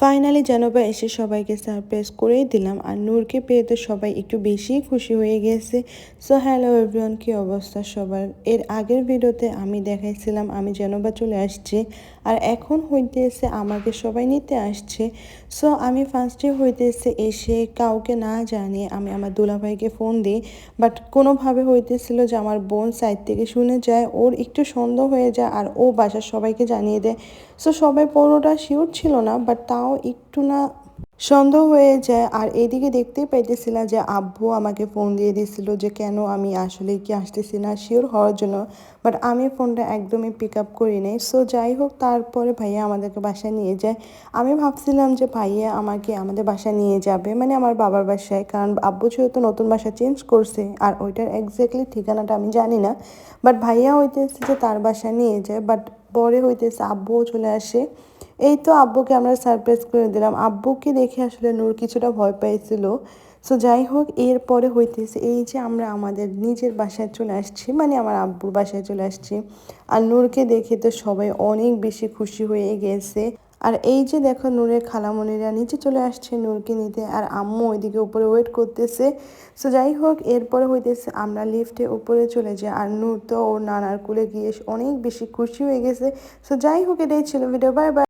Finally জানোবা এসে সবাইকে surprise করেই দিলাম আর নূরকে পেয়ে তো সবাই একটু বেশি খুশি হয়ে গেছে। সো হ্যালো এভরিওয়ান, কী অবস্থা সবার? এর আগের ভিডিওতে আমি দেখাইছিলাম আমি জানোবা চলে আসছি আর এখন হইতেছে আমাকে সবাই নিতে আসছে। সো আমি ফার্স্টে হইতেছে এসে কাউকে না জানিয়ে আমি আমার দুলাভাইকে ফোন দিই বাট কোনোভাবে হইতেছিল যে আমার বোন সাইড থেকে শুনে যায়, ওর একটু সন্দেহ হয়ে যায় আর ও বাসার সবাইকে জানিয়ে দেয়। সো সবাই পুরোটা শিওর ছিল না বাট তাও একটু না সন্দেহ হয়ে যায়। আর এদিকে দেখতেই পাইতেছিলাম যে আব্বু আমাকে ফোন দিয়ে দিছিল যে, কেন আমি আসলে কি আসতেছি না? শিওর হওয়ার জন্য। বাট আমি ফোনটা একদমই পিক আপ করি নাই। সো যাই হোক, তারপরে ভাইয়া আমাদেরকে বাসায় নিয়ে যায়। আমি ভাবছিলাম যে, ভাইয়া আমাকে আমাদের বাসায় নিয়ে যাবে। মানে আমার বাবার বাসায়। কারণ আব্বু যেহেতু নতুন বাসা চেঞ্জ করছে, আর ওইটার এক্স্যাক্টলি ঠিকানাটা আমি জানি না। বাট ভাইয়া হইতেছে যে, তার বাসায় নিয়ে যায়। বাট পরে হইতেছে আব্বুও চলে আসে। এই তো আব্বুকে আমরা সারপ্রাইজ করে দিলাম। আব্বুকে দেখে আসলে নূর কিছুটা ভয় পাইছিল। সো যাই হোক, এরপরে হইতেছে এই যে আমরা আমাদের নিজের বাসায় চলে আসছি মানে আমার আব্বুর বাসায় চলে আসছি। আর নূরকে দেখে তো সবাই অনেক বেশি খুশি হয়ে গেছে। আর এই যে দেখো নূরের খালামণিরা নিচে চলে আসছে নূরকে নিতে, আর আম্মু ওইদিকে উপরে ওয়েট করতেছে। সো যাই হোক, এরপরে হইতেছে আমরা লিফটে উপরে চলে যাই, আর নূর তো ওর নানার কুলে গিয়ে অনেক বেশি খুশি হয়ে গেছে। সো যাই হোক, এটাই ছিল ভিডিও বাই বাই